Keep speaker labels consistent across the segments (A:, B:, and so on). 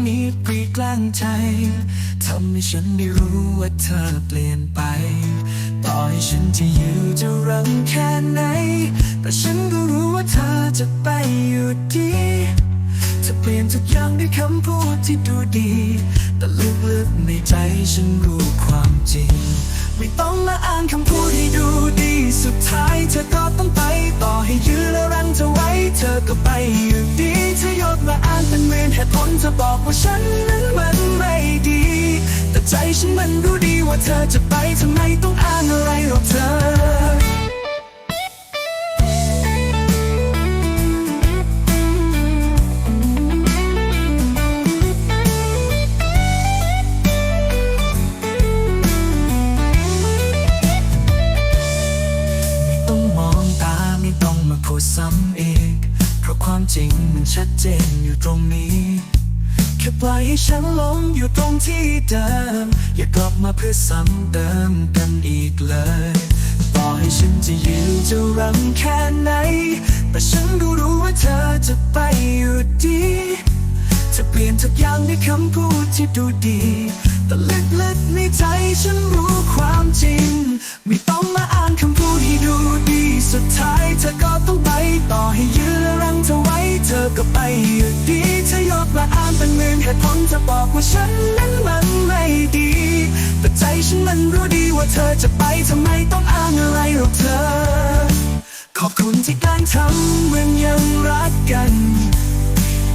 A: มันมีปรีกลางใจทำให้ฉันได้รู้ว่าเธอเปลี่ยนไปต่อให้ฉันจะอยู่จะรังแค่ไหน แต่ฉันก็รู้ว่าเธอจะไปอยู่ดีจะเปลี่ยนทุกอย่างด้วยคำพูดที่ดูดี แต่ลึกๆในใจฉันรู้ความจริง ไม่ต้องมาอ่านคำพูดให้ดู ผลเธอบอกว่าฉันนั้นมันไม่ดี แต่ใจฉันมันรู้ดีว่าเธอจะไปทำไมต้องอ้างอะไรหรอกเธอ มันชัดเจนอยู่ตรงนี้ แค่ปล่อยให้ฉันหลงอยู่ตรงที่เดิม อย่ากลับมาเพื่อซ้ำเติมกันอีกเลยต่อให้ฉันจะยืนจะรังแค่ไหน แต่ฉันก็รู้ว่าเธอจะไปอยู่ดีจะเปลี่ยนทุกอย่างด้วยคำพูดที่ดูดี แต่ลึกๆในใจฉันรู้ความจริง อก็ไปอยู่ดีเธอยกมาอ่านเป็นหมื่นเหตุผลจะบอกว่าฉันนั้นมันไม่ดี แต่ใจฉันมันรู้ดีว่าเธอจะไปทำไมต้องอ่านอะไรหรอกเธอ ขอบคุณที่การทำเหมือนยังรักกัน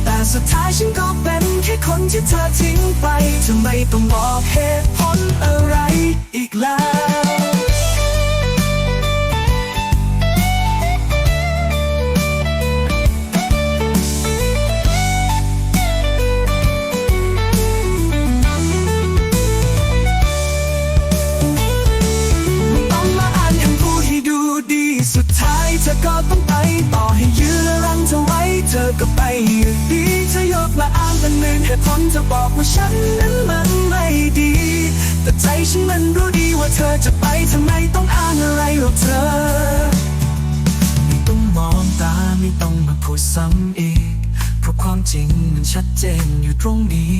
A: แต่สุดท้ายฉันก็เป็นแค่คนที่เธอทิ้งไปทำไมต้องบอกเหตุผลอะไรอีกแล้ว มาอ้างเป็นหมื่นเหตุผลจะบอกว่าฉันนั้นมันไม่ดี แต่ใจฉันมันรู้ดีว่าเธอจะไปทำไมต้องอ้างอะไรหรอกเธอ ไม่ต้องมองตาไม่ต้องมาพูดซ้ำอีก เพราะความจริงมันชัดเจนอยู่ตรงนี้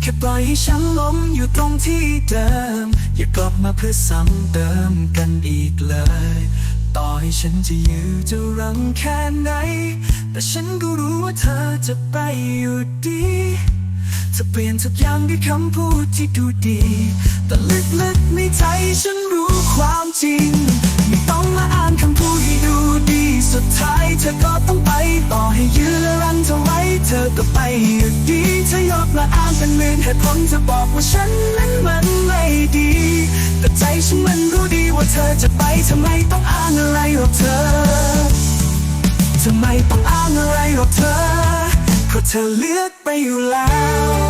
A: แค่ปล่อยให้ฉันล้มอยู่ตรงที่เดิม อย่ากลับมาเพื่อซ้ำเติมกันอีกเลย ต่อให้ฉันจะยื้อจะรังแค่ไหน แต่ฉันก็รู้ว่าเธอจะไปอยู่ดีจะเปลี่ยนทุกอย่างด้วยคำพูดที่ดูดี แต่ลึกๆในใจฉันรู้ความจริง ไม่ต้องมาอ่านคำพูดให้ดูดี สุดท้ายเธอก็ต้องไปต่อให้ยื้อและรั้งเธอไว้ เธอก็ไปอยู่ดีเธอยกมาอ่านเป็นหมื่นเหตุผลจะบอกว่าฉันนั้นมันไม่ดี แต่ใจฉันมันรู้ดีว่าเธอจะไปทำไมต้องอ่านอะไรหรอกเธอทำไมต้องอ้างอะไรหรอกเธอ เธอเลือกไปอยู่แล้ว